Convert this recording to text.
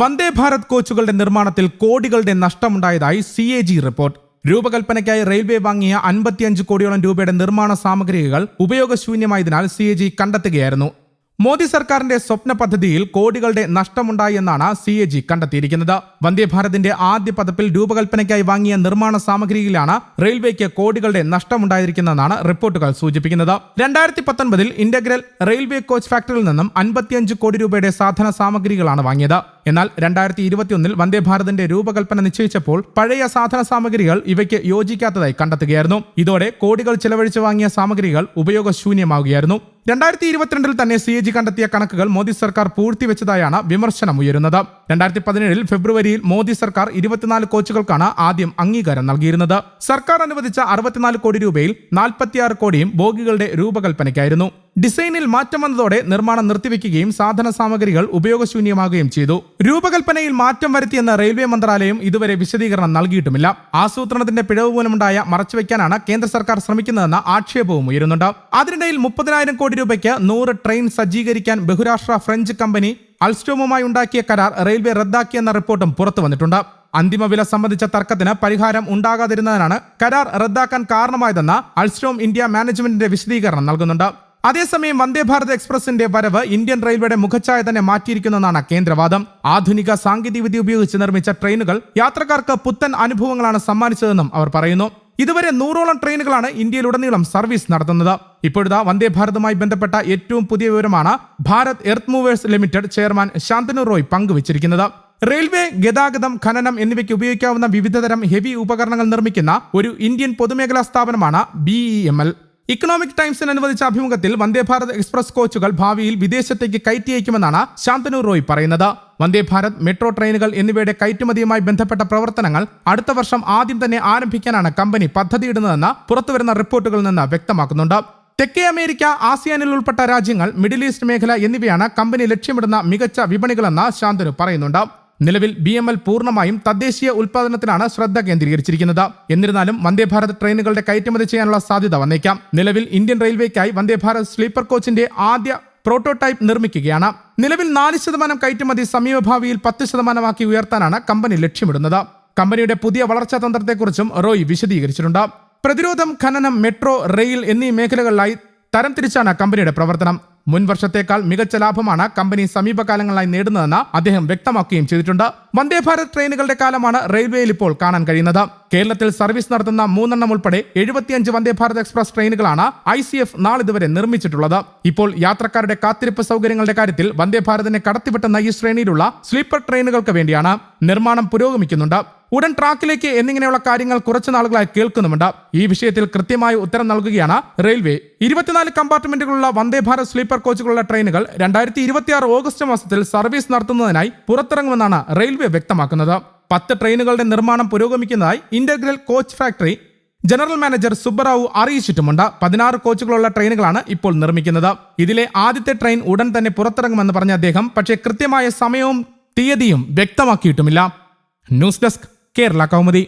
വന്ദേ ഭാരത് കോച്ചുകളുടെ നിർമ്മാണത്തിൽ കോടികളുടെ നഷ്ടമുണ്ടായതായി സി എ ജി റിപ്പോർട്ട് രൂപകൽപ്പനയ്ക്കായി റെയിൽവേ വാങ്ങിയ അൻപത്തിയഞ്ച് കോടിയോളം രൂപയുടെ നിർമ്മാണ സാമഗ്രികൾ ഉപയോഗശൂന്യമായതിനാൽ സി എ ജി കണ്ടെത്തുകയായിരുന്നു. മോദി സർക്കാരിന്റെ സ്വപ്ന പദ്ധതിയിൽ കോടികളുടെ നഷ്ടമുണ്ടായി എന്നാണ് സി എ ജി കണ്ടെത്തിയിരിക്കുന്നത്. വന്ദേ ഭാരതിന്റെ ആദ്യ പതിപ്പിൽ രൂപകൽപ്പനയ്ക്കായി വാങ്ങിയ നിർമ്മാണ സാമഗ്രിയിലാണ് റെയിൽവേക്ക് കോടികളുടെ നഷ്ടമുണ്ടായിരിക്കുന്നതെന്നാണ് റിപ്പോർട്ടുകൾ സൂചിപ്പിക്കുന്നത്. രണ്ടായിരത്തി പത്തൊൻപതിൽ ഇന്റഗ്രൽ റെയിൽവേ കോച്ച് ഫാക്ടറിയിൽ നിന്നും അൻപത്തിയഞ്ച് കോടി രൂപയുടെ സാധന സാമഗ്രികളാണ് വാങ്ങിയത്. എന്നാൽ രണ്ടായിരത്തി ഇരുപത്തിയൊന്നിൽ വന്ദേ ഭാരതിന്റെ രൂപകൽപ്പന നിശ്ചയിച്ചപ്പോൾ പഴയ സാധന സാമഗ്രികൾ ഇവയ്ക്ക് യോജിക്കാത്തതായി കണ്ടെത്തുകയായിരുന്നു. ഇതോടെ കോടികൾ ചെലവഴിച്ച് വാങ്ങിയ സാമഗ്രികൾ ഉപയോഗശൂന്യമാവുകയായിരുന്നു രണ്ടായിരത്തി ഇരുപത്തിരണ്ടിൽ തന്നെ സി എ ജി കണ്ടെത്തിയ കണക്കുകൾ മോദി സർക്കാർ പൂഴ്ത്തിവെച്ചതായാണ് വിമർശനം ഉയരുന്നത്. രണ്ടായിരത്തി പതിനേഴിൽ ഫെബ്രുവരിയിൽ മോദി സർക്കാർ ഇരുപത്തിനാല് കോച്ചുകൾക്കാണ് ആദ്യം അംഗീകാരം നൽകിയിരുന്നത്. സർക്കാർ അനുവദിച്ച അറുപത്തിനാല് കോടി രൂപയിൽ നാൽപ്പത്തിയാറ് കോടിയും ബോഗികളുടെ രൂപകൽപ്പനയ്ക്കായിരുന്നു. ഡിസൈനിൽ മാറ്റം വന്നതോടെ നിർമ്മാണം നിർത്തിവെക്കുകയും സാധന സാമഗ്രികൾ ഉപയോഗശൂന്യമാകുകയും ചെയ്തു. രൂപകൽപ്പനയിൽ മാറ്റം വരുത്തിയെന്ന റെയിൽവേ മന്ത്രാലയം ഇതുവരെ വിശദീകരണം നൽകിയിട്ടുമില്ല. ആസൂത്രണത്തിന്റെ പിഴവ് മൂലമുണ്ടായ മറച്ചുവെക്കാനാണ് കേന്ദ്ര സർക്കാർ ശ്രമിക്കുന്നതെന്ന ആക്ഷേപവും ഉയരുന്നുണ്ട്. അതിനിടയിൽ മുപ്പതിനായിരം കോടി രൂപയ്ക്ക് നൂറ് ട്രെയിൻ സജ്ജീകരിക്കാൻ ബഹുരാഷ്ട്ര ഫ്രഞ്ച് കമ്പനി അൽസ്റ്റോമുമായി ഉണ്ടാക്കിയ കരാർ റെയിൽവേ റദ്ദാക്കിയെന്ന റിപ്പോർട്ടും പുറത്തു വന്നിട്ടുണ്ട്. അന്തിമ വില സംബന്ധിച്ച തർക്കത്തിന് പരിഹാരം ഉണ്ടാകാതിരുന്നതിനാണ് കരാർ റദ്ദാക്കാൻ കാരണമായതെന്ന അൽസ്റ്റോം ഇന്ത്യ മാനേജ്മെന്റിന്റെ വിശദീകരണം നൽകുന്നുണ്ട്. അതേസമയം വന്ദേ ഭാരത് എക്സ്പ്രസിന്റെ വരവ് ഇന്ത്യൻ റെയിൽവേയുടെ മുഖച്ഛായ തന്നെ മാറ്റിയിരിക്കുന്നെന്നാണ് കേന്ദ്രവാദം. ആധുനിക സാങ്കേതികവിദ്യ ഉപയോഗിച്ച് നിർമ്മിച്ച ട്രെയിനുകൾ യാത്രക്കാർക്ക് പുത്തൻ അനുഭവങ്ങളാണ് സമ്മാനിച്ചതെന്നും അവർ പറയുന്നു. ഇതുവരെ നൂറോളം ട്രെയിനുകളാണ് ഇന്ത്യയിലുടനീളം സർവീസ് നടത്തുന്നത്. ഇപ്പോഴത്തെ വന്ദേ ഭാരതുമായി ബന്ധപ്പെട്ട ഏറ്റവും പുതിയ വിവരമാണ് Bharat earth movers limited chairman Shantanu Roy പങ്കുവച്ചിരിക്കുന്നത്. റെയിൽവേ ഗതാഗതം ഖനനം എന്നിവയ്ക്ക് ഉപയോഗിക്കാവുന്ന വിവിധതരം ഹെവി ഉപകരണങ്ങൾ നിർമ്മിക്കുന്ന ഒരു ഇന്ത്യൻ പൊതുമേഖലാ സ്ഥാപനമാണ് ബി എം എൽ. ഇക്കണോമിക് ടൈംസിന് അനുവദിച്ച അഭിമുഖത്തിൽ വന്ദേ ഭാരത് എക്സ്പ്രസ് കോച്ചുകൾ ഭാവിയിൽ വിദേശത്തേക്ക് കയറ്റി അയക്കുമെന്നാണ് ശാന്തനു റോയ് പറയുന്നത്. വന്ദേ ഭാരത് മെട്രോ ട്രെയിനുകൾ എന്നിവയുടെ കയറ്റുമതിയുമായി ബന്ധപ്പെട്ട പ്രവർത്തനങ്ങൾ അടുത്ത വർഷം ആദ്യം തന്നെ ആരംഭിക്കാനാണ് കമ്പനി പദ്ധതിയിടുന്നതെന്ന് പുറത്തുവരുന്ന റിപ്പോർട്ടുകളിൽ നിന്ന് വ്യക്തമാക്കുന്നുണ്ട്. തെക്കേ അമേരിക്ക ആസിയാനിൽ ഉൾപ്പെട്ട രാജ്യങ്ങൾ മിഡിൽ ഈസ്റ്റ് മേഖല എന്നിവയാണ് കമ്പനി ലക്ഷ്യമിടുന്ന മികച്ച വിപണികളെന്ന് ശാന്തനു പറയുന്നുണ്ട്. നിലവിൽ ബി എം എൽ പൂർണമായും തദ്ദേശീയ ഉൽപാദനത്തിനാണ് ശ്രദ്ധ കേന്ദ്രീകരിച്ചിരിക്കുന്നത്. എന്നിരുന്നാലും വന്ദേഭാരത് ട്രെയിനുകളുടെ കയറ്റുമതി ചെയ്യാനുള്ള സാധ്യത വന്നേക്കാം. നിലവിൽ ഇന്ത്യൻ റെയിൽവേക്കായി വന്ദേ ഭാരത് സ്ലീപ്പർ കോച്ചിന്റെ ആദ്യ പ്രോട്ടോടൈപ്പ് നിർമ്മിക്കുകയാണ്. നിലവിൽ നാല് ശതമാനം കയറ്റുമതി സമീപഭാവിയിൽ പത്ത് ശതമാനമാക്കി ഉയർത്താനാണ് കമ്പനി ലക്ഷ്യമിടുന്നത്. കമ്പനിയുടെ പുതിയ വളർച്ചാ തന്ത്രത്തെക്കുറിച്ചും റോയ് വിശദീകരിച്ചിട്ടുണ്ട്. പ്രതിരോധം ഖനനം മെട്രോ റെയിൽ എന്നീ മേഖലകളിലായി തരംതിരിച്ചാണ് കമ്പനിയുടെ പ്രവർത്തനം. മുൻ വർഷത്തേക്കാൾ മികച്ച ലാഭമാണ് കമ്പനി സമീപകാലങ്ങളായി നേടുന്നതെന്ന് അദ്ദേഹം വ്യക്തമാക്കുകയും ചെയ്തിട്ടുണ്ട്. വന്ദേ ഭാരത് ട്രെയിനുകളുടെ കാലമാണ് റെയിൽവേയിൽ ഇപ്പോൾ കാണാൻ കഴിയുന്നത്. കേരളത്തിൽ സർവീസ് നടത്തുന്ന മൂന്നെണ്ണം ഉൾപ്പെടെ എഴുപത്തിയഞ്ച് വന്ദേ ഭാരത് എക്സ്പ്രസ് ട്രെയിനുകളാണ് ഐ സി എഫ് നാളിതുവരെ നിർമ്മിച്ചിട്ടുള്ളത്. ഇപ്പോൾ യാത്രക്കാരുടെ കാത്തിരിപ്പ് സൗകര്യങ്ങളുടെ കാര്യത്തിൽ വന്ദേ ഭാരതിനെ കടത്തിവിട്ടുന്ന ഈ ശ്രേണിയിലുള്ള സ്ലീപ്പർ ട്രെയിനുകൾക്ക് വേണ്ടിയാണ്. നിർമ്മാണം പുരോഗമിക്കുന്നുണ്ട്. ഉടൻ ട്രാക്കിലേക്ക് എന്നിങ്ങനെയുള്ള കാര്യങ്ങൾ കുറച്ചു നാളുകളായി കേൾക്കുന്നുമുണ്ട്. ഈ വിഷയത്തിൽ കൃത്യമായ ഉത്തരം നൽകുകയാണ് റെയിൽവേ. ഇരുപത്തിനാല് കമ്പാർട്ട്മെന്റുകളുള്ള വന്ദേ ഭാരത് സ്ലീപ്പർ കോച്ചുകളുള്ള ട്രെയിനുകൾ രണ്ടായിരത്തി ഇരുപത്തിയാറ് ഓഗസ്റ്റ് മാസത്തിൽ സർവീസ് നടത്തുന്നതിനായി പുറത്തിറങ്ങുമെന്നാണ് റെയിൽവേ വ്യക്തമാക്കുന്നത്. പത്ത് ട്രെയിനുകളുടെ നിർമ്മാണം പുരോഗമിക്കുന്നതായി integral coach factory general manager Subbarao അറിയിച്ചിട്ടുമുണ്ട്. പതിനാറ് കോച്ചുകളുള്ള ട്രെയിനുകളാണ് ഇപ്പോൾ നിർമ്മിക്കുന്നത്. ഇതിലെ ആദ്യത്തെ ട്രെയിൻ ഉടൻ തന്നെ പുറത്തിറങ്ങുമെന്ന് പറഞ്ഞ അദ്ദേഹം പക്ഷേ കൃത്യമായ സമയവും തീയതിയും വ്യക്തമാക്കിയിട്ടുമില്ല. News desk Kerala Kaumudi